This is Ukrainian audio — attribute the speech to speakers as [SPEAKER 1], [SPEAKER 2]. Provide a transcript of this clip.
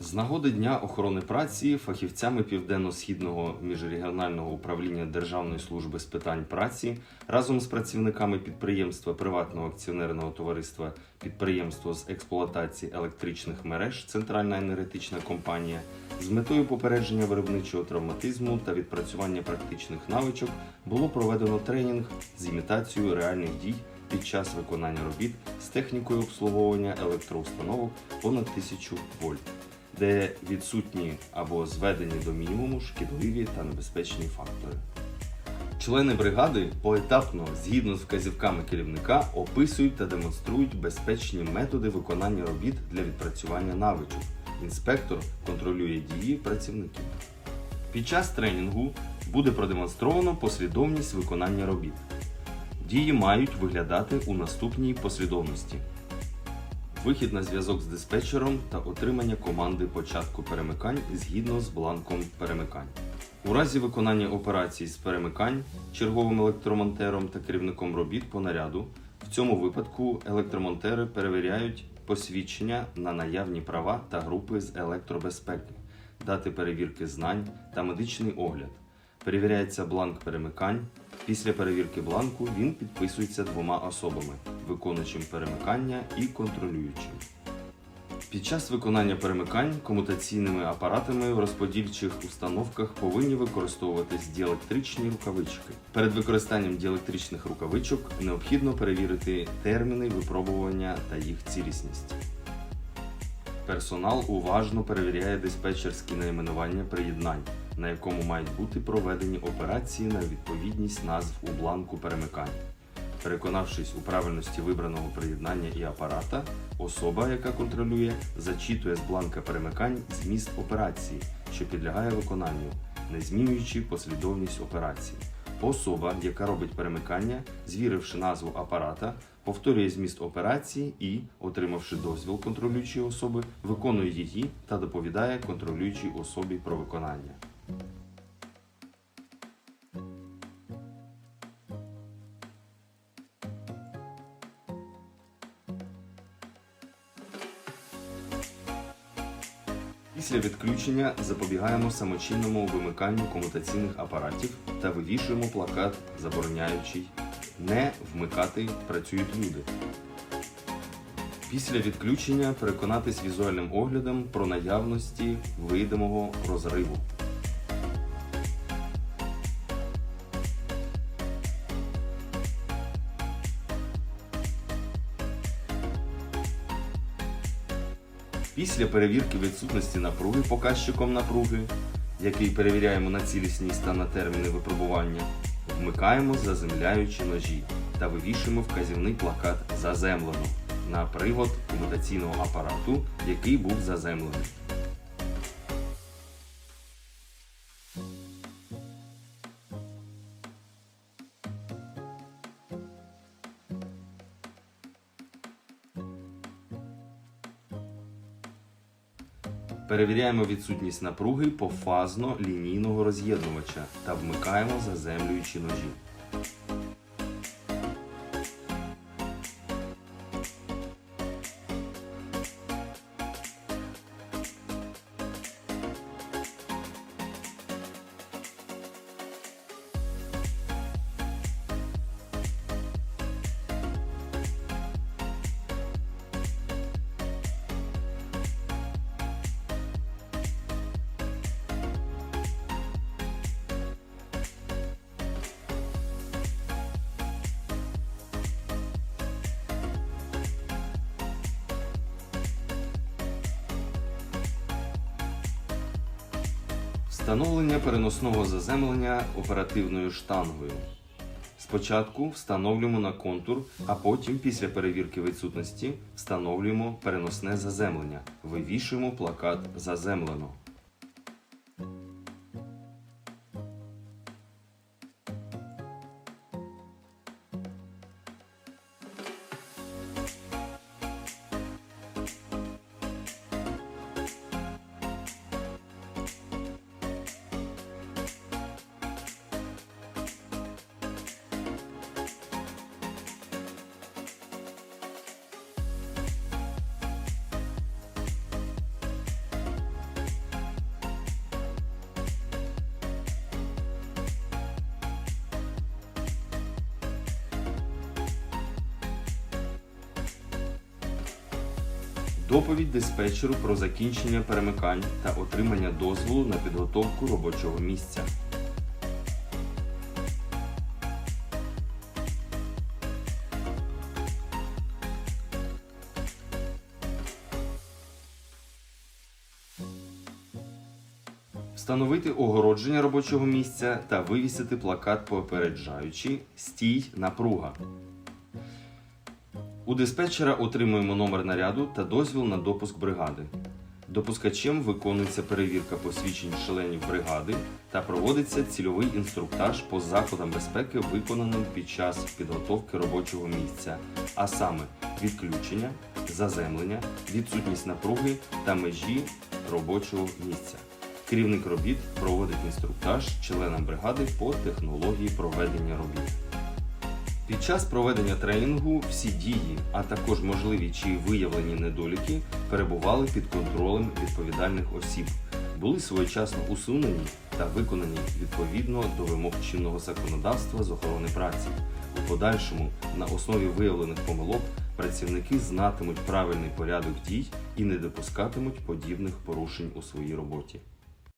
[SPEAKER 1] З нагоди Дня охорони праці фахівцями Південно-Східного міжрегіонального управління Державної служби з питань праці разом з працівниками підприємства приватного акціонерного товариства підприємство з експлуатації електричних мереж Центральна енергетична компанія з метою попередження виробничого травматизму та відпрацювання практичних навичок було проведено тренінг з імітацією реальних дій під час виконання робіт з технікою обслуговування електроустановок понад 1000 вольт де відсутні або зведені до мінімуму шкідливі та небезпечні фактори. Члени бригади поетапно, згідно з вказівками керівника, описують та демонструють безпечні методи виконання робіт для відпрацювання навичок. Інспектор контролює дії працівників. Під час тренінгу буде продемонстровано послідовність виконання робіт. Дії мають виглядати у наступній послідовності вихід на зв'язок з диспетчером та отримання команди початку перемикань згідно з бланком перемикань. У разі виконання операцій з перемикань черговим електромонтером та керівником робіт по наряду, в цьому випадку електромонтери перевіряють посвідчення на наявні права та групи з електробезпеки, дати перевірки знань та медичний огляд. Перевіряється бланк перемикань. Після перевірки бланку він підписується двома особами виконуючим перемикання і контролюючим. Під час виконання перемикань комутаційними апаратами в розподільчих установках повинні використовуватись діелектричні рукавички. Перед використанням діелектричних рукавичок необхідно перевірити терміни випробування та їх цілісність. Персонал уважно перевіряє диспетчерські найменування приєднань, на якому мають бути проведені операції на відповідність назв у бланку перемикань. Переконавшись у правильності вибраного приєднання і апарата, особа, яка контролює, зачитує з бланка перемикань зміст операції, що підлягає виконанню, не змінюючи послідовність операції. Особа, яка робить перемикання, звіривши назву апарата, повторює зміст операції і, отримавши дозвіл контролюючої особи, виконує її та доповідає контролюючій особі про виконання. Після відключення запобігаємо самочинному вимиканню комутаційних апаратів та вивішуємо плакат, забороняючий не вмикати працюють люди. Після відключення переконатись візуальним оглядом про наявності видимого розриву. Після перевірки відсутності напруги показчиком напруги, який перевіряємо на цілісність та на терміни випробування, вмикаємо заземляючі ножі та вивішуємо вказівний плакат Заземлено на привод комутаційного апарату, який був заземлений. Перевіряємо відсутність напруги пофазно лінійного роз'єднувача та вмикаємо заземлюючі ножі. Встановлення переносного заземлення оперативною штангою. Спочатку встановлюємо на контур, а потім, після перевірки відсутності, встановлюємо переносне заземлення. Вивішуємо плакат Заземлено. Доповідь диспетчеру про закінчення перемикань та отримання дозволу на підготовку робочого місця. Встановити огородження робочого місця та вивісити плакат попереджаючи стій напруга. У диспетчера отримуємо номер наряду та дозвіл на допуск бригади. Допускачем виконується перевірка посвідчень членів бригади та проводиться цільовий інструктаж по заходам безпеки, виконаним під час підготовки робочого місця, а саме відключення, заземлення, відсутність напруги та межі робочого місця. Керівник робіт проводить інструктаж членам бригади по технології проведення робіт. Під час проведення тренінгу всі дії, а також можливі чи виявлені недоліки перебували під контролем відповідальних осіб, були своєчасно усунені та виконані відповідно до вимог чинного законодавства з охорони праці. У подальшому, на основі виявлених помилок, працівники знатимуть правильний порядок дій і не допускатимуть подібних порушень у своїй роботі.